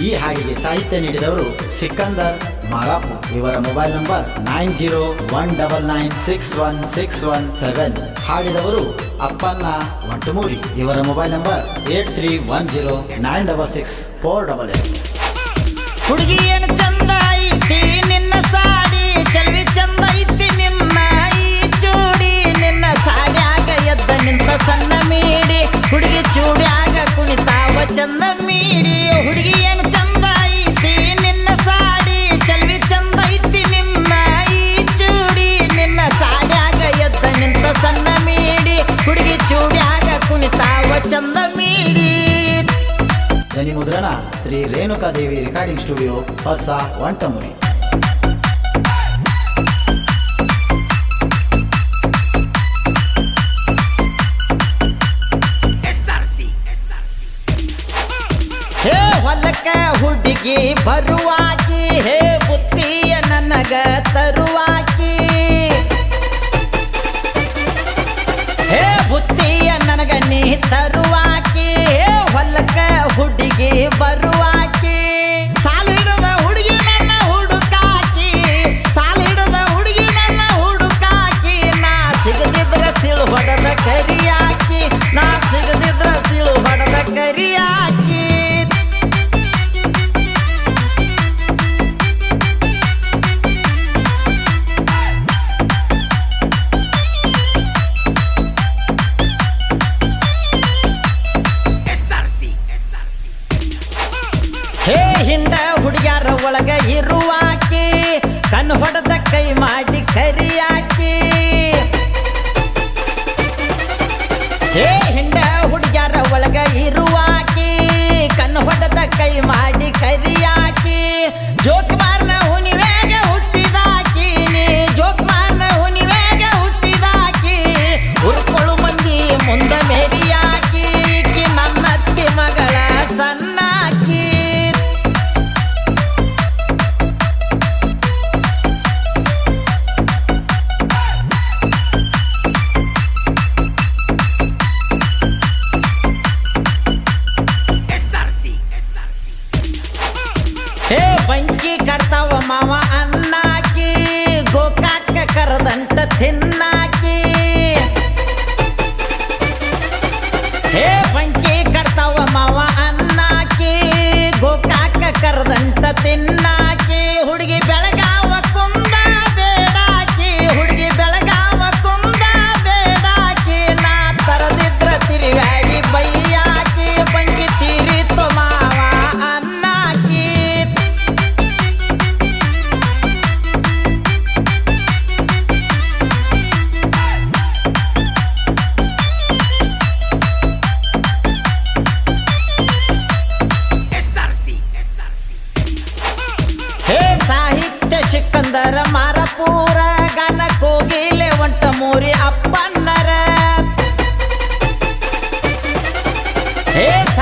ಈ ಹಾಡಿಗೆ ಸಾಹಿತ್ಯ ನೀಡಿದವರು ಸಿಕಂದರ್ ಮಾರಾಪು ಇವರ mobile number nine zero one double nine six one six one seven. ಹಾಡಿದವರು Appanna Ontumuri ಇವರ mobile number eight three one zero nine double six four double eight. ಹುಡುಗಿ ಏನು ಚಂದ ಶ್ರೀ ರೇಣುಕಾದೇವಿ ರೆಕಾರ್ಡಿಂಗ್ ಸ್ಟುಡಿಯೋ ಹೊಸ ವಂಟಮುರಿ. ಹೇ ಹೊಲಕ್ಕ ಹುಡುಗಿ ಬರುವಾಕಿ ಹೇ ಬುತ್ತಿಯ ನನಗ ತರುವಾಕಿ ಹೇ ಬುತ್ತಿಯ ನನಗ ನೀ ಹೊಲಕ್ಕ ಹುಡುಗಿ ಬರುವಾಕಿ. ಸಾಲಿಡದ ಹುಡುಗಿ ನನ್ನ ಹುಡುಕಾಕಿ. ಸಾಲಿಡದ ಹುಡುಗಿ ನನ್ನ ಹುಡುಕಾಕಿ. ನಾ ಸಿಗದಿದ್ರ ಸಿಳು ಹೊಡೆದ ಕರಿಯಾಕಿ ಹುಡುಗ್ಯಾರ ಒಳಗ ಇರುವಾಕಿ ಕಣ್ಣು ಹೊಡೆದ ಕೈ ಮಾಡಿ ಕರಿಯಾಕಿ ಹೇ ಹಿಂದ ಹುಡುಗ್ಯಾರ ಒಳಗ ಇರುವಾಕಿ ಕಣ್ಣು ಹೊಡೆದ ಕೈ ಮಾಡಿ ಕರಿಯಾಕಿ It's